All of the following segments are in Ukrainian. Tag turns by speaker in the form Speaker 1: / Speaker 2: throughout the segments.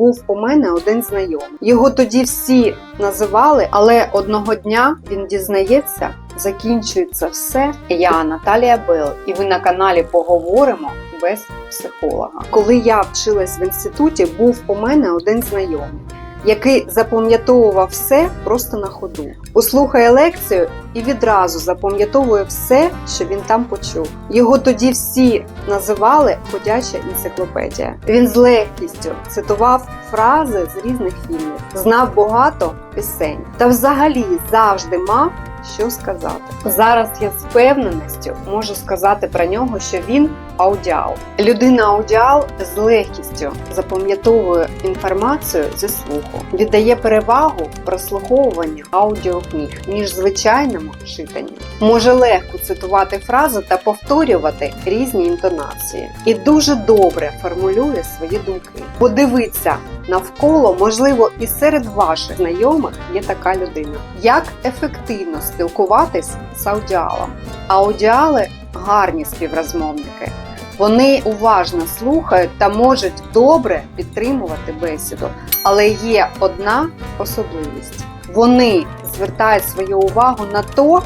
Speaker 1: був у мене один знайомий. Його тоді всі називали, але одного дня він дізнається, закінчується все. Я Наталія Бел, і ви на каналі Поговоримо без психолога. Коли я вчилась в інституті, був у мене один знайомий. Який запам'ятовував все просто на ходу, послухає лекцію і відразу запам'ятовує все, що він там почув. Його тоді всі називали ходяча енциклопедія. Він з легкістю цитував фрази з різних фільмів, знав багато пісень та взагалі завжди мав що сказати. Зараз я з впевненістю можу сказати про нього, що він аудіал. Людина аудіал з легкістю запам'ятовує інформацію зі слуху, віддає перевагу прослуховуванню аудіокніг ніж звичайному читанню. Може легко цитувати фрази та повторювати різні інтонації, і дуже добре формулює свої думки. Подивіться навколо, можливо, і серед ваших знайомих є така людина. Як ефективно спілкуватись з аудіалом? Аудіали гарні співрозмовники. Вони уважно слухають та можуть добре підтримувати бесіду, але є одна особливість: вони звертають свою увагу на то,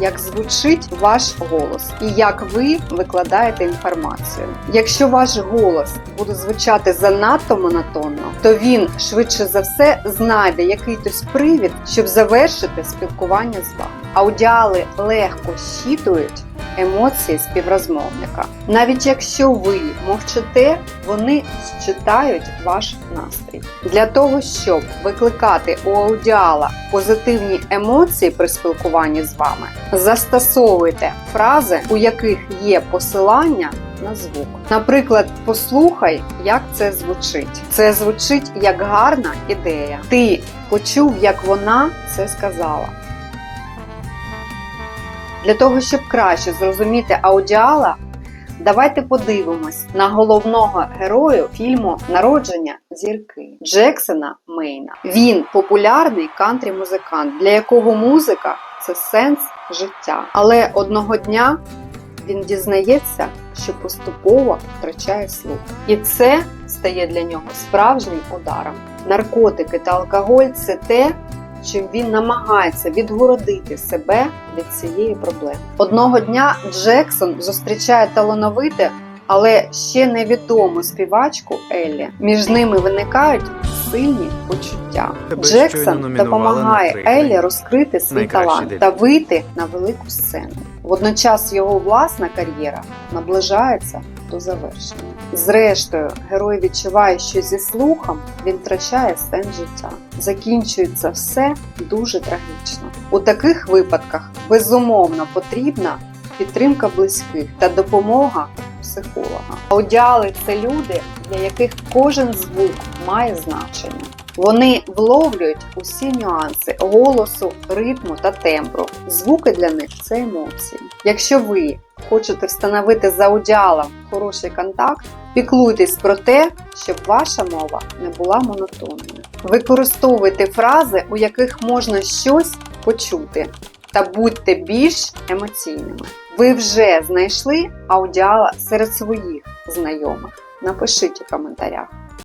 Speaker 1: як звучить ваш голос і як ви викладаєте інформацію. Якщо ваш голос буде звучати занадто монотонно, то він швидше за все знайде якийсь привід, щоб завершити спілкування з вами. Аудіали легко щитують емоції співрозмовника. Навіть якщо ви мовчите, вони читають ваш настрій. Для того, щоб викликати у аудіала позитивні емоції при спілкуванні з вами, застосовуйте фрази, у яких є посилання на звук. Наприклад, послухай, як це звучить. Це звучить як гарна ідея. Ти почув, як вона це сказала. Для того, щоб краще зрозуміти аудіала, давайте подивимось на головного герою фільму Народження зірки Джексона Мейна. Він популярний кантрі-музикант, для якого музика це сенс життя. Але одного дня він дізнається, що поступово втрачає слух. І це стає для нього справжнім ударом. Наркотики та алкоголь це те, чим він намагається відгородити себе від цієї проблеми. Одного дня Джексон зустрічає талановите, але ще невідому співачку Еллі. Між ними виникають сильні почуття.
Speaker 2: Тебе
Speaker 1: Джексон допомагає. Еллі розкрити свій
Speaker 2: Найкращий
Speaker 1: талант
Speaker 2: день.
Speaker 1: та вийти на велику сцену. Водночас його власна кар'єра наближається до завершення. Зрештою, герой відчуває, що зі слухом він втрачає сенс життя. Закінчується все дуже трагічно. У таких випадках безумовно потрібна підтримка близьких та допомога психолога. Аудіали це люди, для яких кожен звук має значення. Вони вловлюють усі нюанси голосу, ритму та тембру. Звуки для них це емоції. Якщо ви хочете встановити з аудіалом хороший контакт, піклуйтесь про те, щоб ваша мова не була монотонною. Використовуйте фрази, у яких можна щось почути, та будьте більш емоційними. Ви вже знайшли аудіала серед своїх знайомих. Напишіть у коментарях.